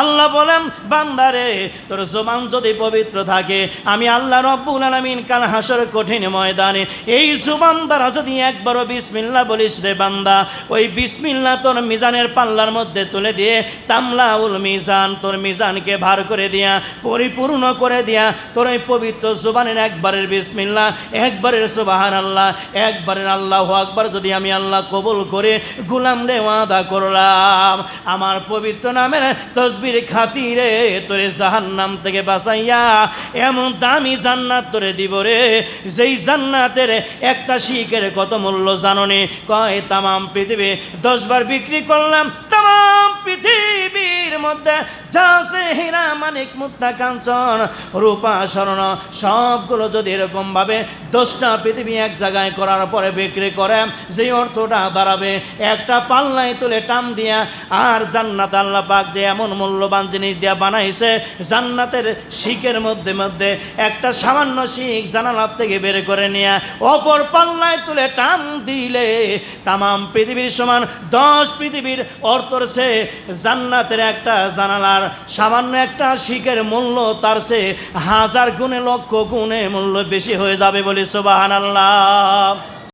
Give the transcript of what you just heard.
আল্লাহ বলেন, বান্দারে, তোর জবান যদি পবিত্র থাকে, আমি আল্লাহ রব্বুল আলমিন কাল হাসর কঠিন ময়দানে, এই জুবান দ্বারা যদি একবারও বিসমিল্লা বলিস রে বান্দা, ওই বিসমিল্লা তোর মিজানের পাল্লার মধ্যে তুলে দিয়ে, তামলাউল মিজান, তোর মিজানকে ভার করে দিয়া, পরিপূর্ণ করে দিয়া, তোর ওই পবিত্র জুবানের একবারের বিসমিল্লা, একবারের সুবাহান আল্লাহ একবারের আল্লাহ আকবার যদি আমি আল্লাহ কবুল করে, গুলাম রে ওয়াদা করলাম, আমার পবিত্র নামের তসবির খাতিরে তোরে জাহান্নাম থেকে বাঁচাইয়া, এমন দামি জান্নাত তোরে দিব রে। যেই জান্নাতের একটা শিখের কত মূল্য জাননে কয়, তামাম পৃথিবী দশবার বিক্রি করলাম, তামাম পৃথিবীর মধ্যে যা আছে হীরা মানিক মুক্তা কাঞ্চন রূপা স্বর্ণ সবগুলো যদি এরকমভাবে দশটা পৃথিবী এক জায়গায় করার পরে বিক্রি করে যে অর্থটা দাঁড়াবে, একটা পাল্লায় তুলে টান দিয়া, আর জান্নাত আল্লাহ পাক যে এমন মূল্যবান জিনিস দিয়া বানাইছে, জান্নাতের শিখের মধ্যে মধ্যে একটা সামান্য শিখ জানালার থেকে বের করে নিয়ে, অপর পাল্লায় তুলে টান দিলে, তামাম পৃথিবীর সমান দশ পৃথিবীর অর্থর সে জান্নাতের একটা জানালার সামান্য একটা শিখের মূল্য তার সে হাজার গুণে লক্ষ গুণে মূল্য বেশি হয়ে যাবে বলে সোবাহান আল্লাহ